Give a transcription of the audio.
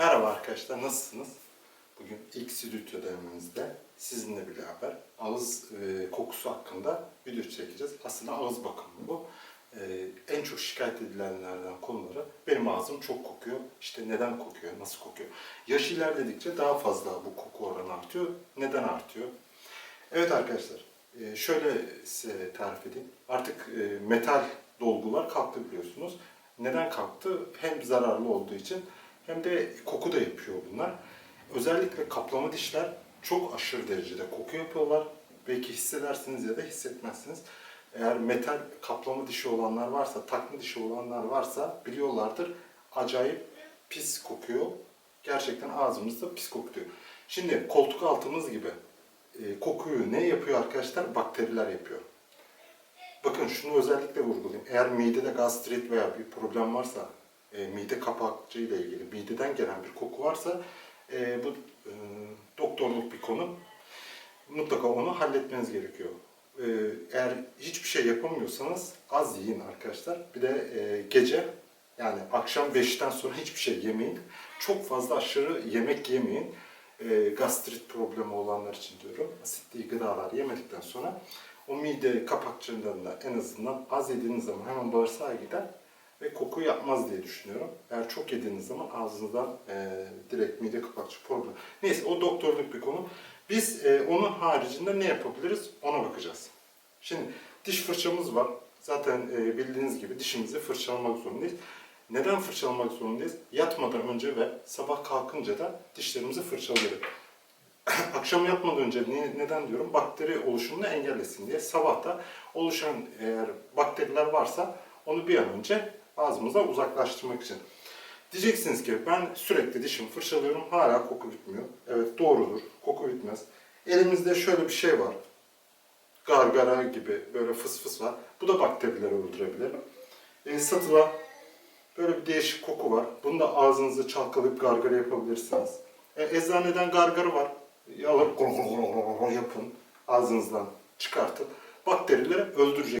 Merhaba arkadaşlar, nasılsınız? Bugün ilk stüdyo denememizde sizinle beraber ağız e, kokusu hakkında video çekeceğiz. Aslında ağız bakımı bu. E, en çok şikayet edilenlerden konuları benim ağzım çok kokuyor. İşte neden kokuyor, nasıl kokuyor? Yaş ilerledikçe daha fazla bu koku oranı artıyor. Neden artıyor? Evet arkadaşlar, e, şöyle size tarif edeyim. Artık e, metal dolgular kalktı biliyorsunuz. Neden kalktı? Hem zararlı olduğu için hem de koku da yapıyor bunlar. Özellikle kaplama dişler çok aşırı derecede koku yapıyorlar. Belki hissedersiniz ya da hissetmezsiniz. Eğer metal kaplama dişi olanlar varsa, takma dişi olanlar varsa biliyorlardır. Acayip pis kokuyor. Gerçekten ağzımızda pis kokuyor. Şimdi koltuk altımız gibi e, kokuyu ne yapıyor arkadaşlar? Bakteriler yapıyor. Bakın şunu özellikle vurgulayayım. Eğer midede gastrit veya bir problem varsa, e, mide kapakçı ile ilgili mideden gelen bir koku varsa e, bu e, doktorluk bir konu. Mutlaka onu halletmeniz gerekiyor. E, eğer hiçbir şey yapamıyorsanız az yiyin arkadaşlar. Bir de e, gece yani akşam 5'ten sonra hiçbir şey yemeyin. Çok fazla aşırı yemek yemeyin. E, gastrit problemi olanlar için diyorum. Asitli gıdalar yemedikten sonra o mide kapakçılarında en azından az yediğiniz zaman hemen bağırsağa gider ve koku yapmaz diye düşünüyorum. Eğer çok yediğiniz zaman ağzınızdan e, direkt mide kapakçı problem. Neyse o doktorluk bir konu. Biz e, onun haricinde ne yapabiliriz ona bakacağız. Şimdi diş fırçamız var. Zaten e, bildiğiniz gibi dişimizi fırçalamak zorundayız. Neden fırçalamak zorundayız? Yatmadan önce ve sabah kalkınca da dişlerimizi fırçalıyoruz. akşam yatmadan önce ne- neden diyorum? Bakteri oluşumunu engellesin diye. Sabahta oluşan eğer bakteriler varsa onu bir an önce ağzımızdan uzaklaştırmak için. Diyeceksiniz ki ben sürekli dişimi fırçalıyorum hala koku bitmiyor. Evet doğrudur koku bitmez. Elimizde şöyle bir şey var. Gargara gibi böyle fıs fıs var. Bu da bakterileri öldürebilir. E, satılan böyle bir değişik koku var. Bunu da ağzınızı çalkalayıp gargara yapabilirsiniz. E, eczaneden gargara var. Alıp yapın. Ağzınızdan çıkartın. Bakterileri öldürecek.